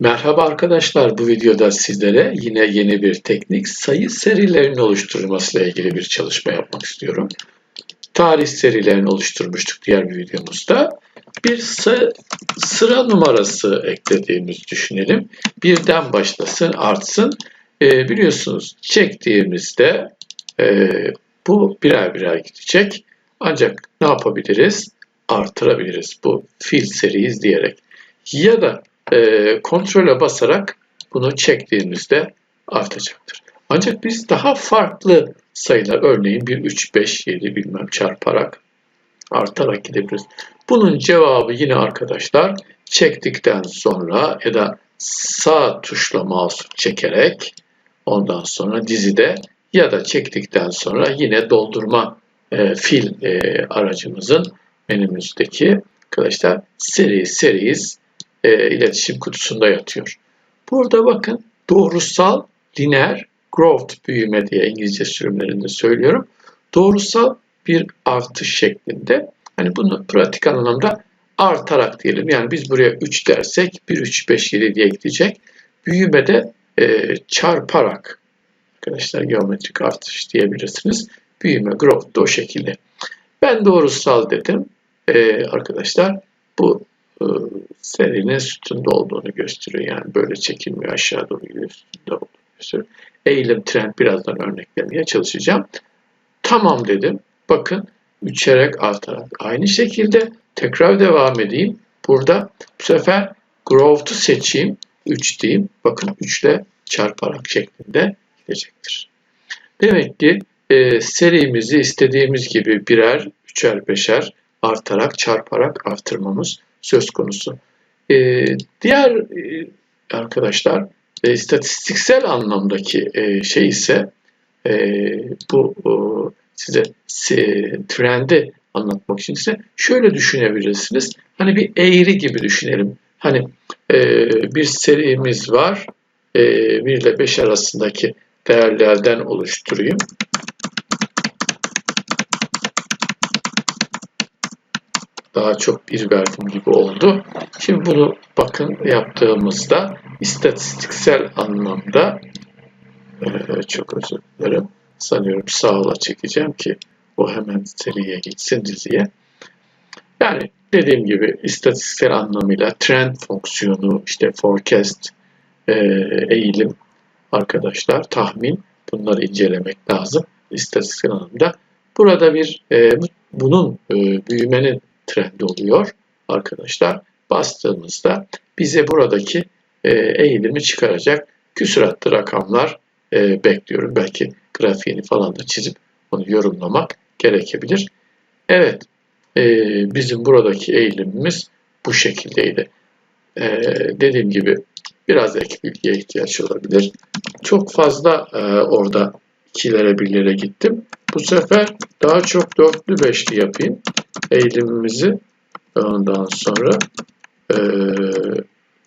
Merhaba arkadaşlar, bu videoda sizlere yine yeni bir teknik sayı serilerinin oluşturulmasıyla ilgili bir çalışma yapmak istiyorum. Tarih serilerini oluşturmuştuk diğer bir videomuzda. Bir sı sıra numarası eklediğimizi düşünelim. Birden başlasın, artsın. E, biliyorsunuz çektiğimizde e, bu birer birer gidecek. Ancak ne yapabiliriz? Artırabiliriz bu fil seriyiz diyerek. Ya da e, kontrole basarak bunu çektiğimizde artacaktır. Ancak biz daha farklı sayılar örneğin bir 3, 5, 7 bilmem çarparak artarak gidebiliriz. Bunun cevabı yine arkadaşlar çektikten sonra ya da sağ tuşla mouse çekerek ondan sonra dizide ya da çektikten sonra yine doldurma e, fil e, aracımızın menümüzdeki arkadaşlar seri series e, iletişim kutusunda yatıyor. Burada bakın doğrusal lineer growth büyüme diye İngilizce sürümlerinde söylüyorum. Doğrusal bir artış şeklinde. Hani bunu pratik anlamda artarak diyelim. Yani biz buraya 3 dersek 1, 3, 5, 7 diye gidecek. Büyümede e, çarparak arkadaşlar geometrik artış diyebilirsiniz. Büyüme, growth da o şekilde. Ben doğrusal dedim. E, arkadaşlar bu e, serinin sütunda olduğunu gösteriyor. Yani böyle çekilmiyor aşağı doğru gidiyor sütunda olduğunu gösteriyor. Eğilim trend birazdan örneklemeye çalışacağım. Tamam dedim. Bakın üçerek artarak. Aynı şekilde tekrar devam edeyim. Burada bu sefer growth'u seçeyim. 3 diyeyim. Bakın 3 ile çarparak şeklinde gidecektir. Demek ki e, serimizi istediğimiz gibi birer, üçer, beşer artarak, çarparak artırmamız söz konusu. E, diğer e, arkadaşlar e, istatistiksel anlamdaki e, şey ise e, bu e, size e, trendi anlatmak için ise şöyle düşünebilirsiniz. Hani bir eğri gibi düşünelim. Hani e, bir serimiz var. E, 1 ile 5 arasındaki değerlerden oluşturayım. Daha çok bir verdim gibi oldu. Şimdi bunu bakın yaptığımızda istatistiksel anlamda çok özür dilerim. Sanıyorum sağla çekeceğim ki o hemen seriye gitsin diziye. Yani dediğim gibi istatistiksel anlamıyla trend fonksiyonu, işte forecast, e, eğilim arkadaşlar, tahmin bunları incelemek lazım istatistiksel anlamda. Burada bir e, bunun e, büyümenin trendi oluyor arkadaşlar. Bastığımızda bize buradaki e, eğilimi çıkaracak küsuratlı rakamlar e, bekliyorum. Belki grafiğini falan da çizip onu yorumlamak gerekebilir. Evet, e, bizim buradaki eğilimimiz bu şekildeydi. Dediğim gibi biraz ek bilgiye ihtiyaç olabilir. Çok fazla orada ikilere birlere gittim. Bu sefer daha çok dörtlü beşli yapayım eğilimimizi ondan sonra e,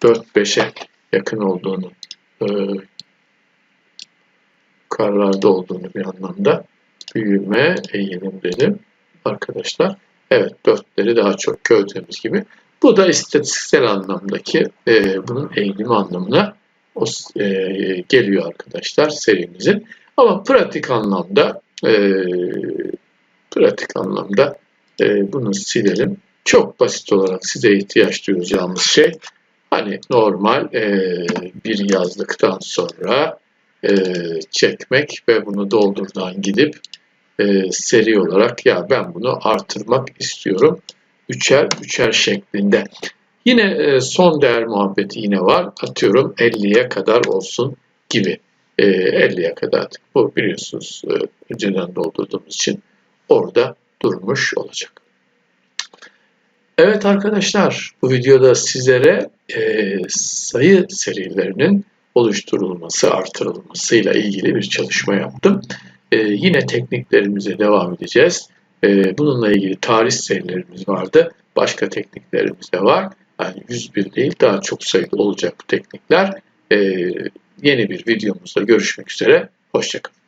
4-5'e yakın olduğunu e, karlarda olduğunu bir anlamda büyüme eğilim dedim arkadaşlar. Evet dörtleri daha çok gördüğümüz gibi. Bu da istatistiksel anlamdaki e, bunun eğilimi anlamına o, e, geliyor arkadaşlar serimizin. Ama pratik anlamda e, pratik anlamda e, bunu silelim. Çok basit olarak size ihtiyaç duyacağımız şey hani normal e, bir yazdıktan sonra e, çekmek ve bunu doldurdan gidip e, seri olarak ya ben bunu artırmak istiyorum. Üçer üçer şeklinde. Yine son değer muhabbeti yine var. Atıyorum 50'ye kadar olsun gibi. E, 50'ye kadar. Bu biliyorsunuz e, önceden doldurduğumuz için orada durmuş olacak. Evet arkadaşlar bu videoda sizlere e, sayı serilerinin oluşturulması, artırılmasıyla ilgili bir çalışma yaptım. E, yine tekniklerimize devam edeceğiz. E, bununla ilgili tarih serilerimiz vardı. Başka tekniklerimiz de var. Yani 101 değil daha çok sayıda olacak bu teknikler. E, yeni bir videomuzda görüşmek üzere. Hoşçakalın.